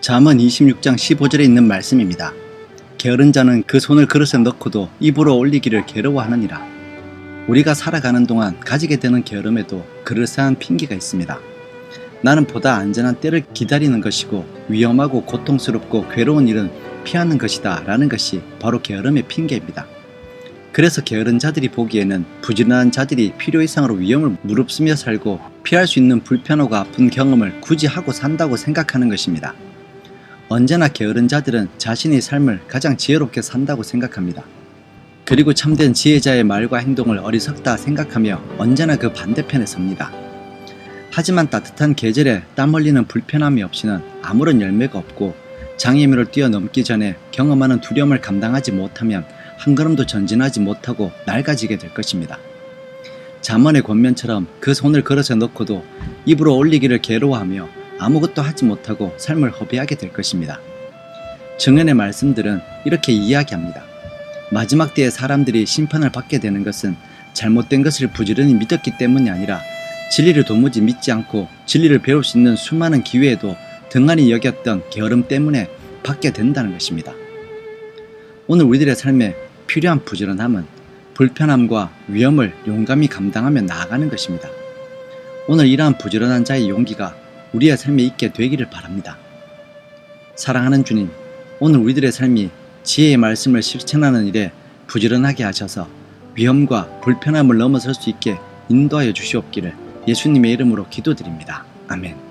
잠언 26장 15절에 있는 말씀입니다. 게으른 자는 그 손을 그릇에 넣고도 입으로 올리기를 괴로워하느니라. 우리가 살아가는 동안 가지게 되는 게으름에도 그럴싸한 핑계가 있습니다. 나는 보다 안전한 때를 기다리는 것이고 위험하고 고통스럽고 괴로운 일은 피하는 것이다 라는 것이 바로 게으름의 핑계입니다. 그래서 게으른 자들이 보기에는 부지런한 자들이 필요 이상으로 위험을 무릅쓰며 살고 피할 수 있는 불편하고 아픈 경험을 굳이 하고 산다고 생각하는 것입니다. 언제나 게으른 자들은 자신의 삶을 가장 지혜롭게 산다고 생각합니다. 그리고 참된 지혜자의 말과 행동을 어리석다 생각하며 언제나 그 반대편에 섭니다. 하지만 따뜻한 계절에 땀 흘리는 불편함이 없이는 아무런 열매가 없고 장애물을 뛰어넘기 전에 경험하는 두려움을 감당하지 못하면 한 걸음도 전진하지 못하고 낡아지게 될 것입니다. 잠언의 권면처럼 그 손을 그릇에 넣고도 입으로 올리기를 괴로워하며 아무것도 하지 못하고 삶을 허비하게 될 것입니다. 정연의 말씀들은 이렇게 이야기합니다. 마지막 때에 사람들이 심판을 받게 되는 것은 잘못된 것을 부지런히 믿었기 때문이 아니라 진리를 도무지 믿지 않고 진리를 배울 수 있는 수많은 기회에도 등한히 여겼던 게으름 때문에 받게 된다는 것입니다. 오늘 우리들의 삶에 필요한 부지런함은 불편함과 위험을 용감히 감당하며 나아가는 것입니다. 오늘 이러한 부지런한 자의 용기가 우리의 삶에 있게 되기를 바랍니다. 사랑하는 주님, 오늘 우리들의 삶이 지혜의 말씀을 실천하는 일에 부지런하게 하셔서 위험과 불편함을 넘어설 수 있게 인도하여 주시옵기를 예수님의 이름으로 기도드립니다. 아멘.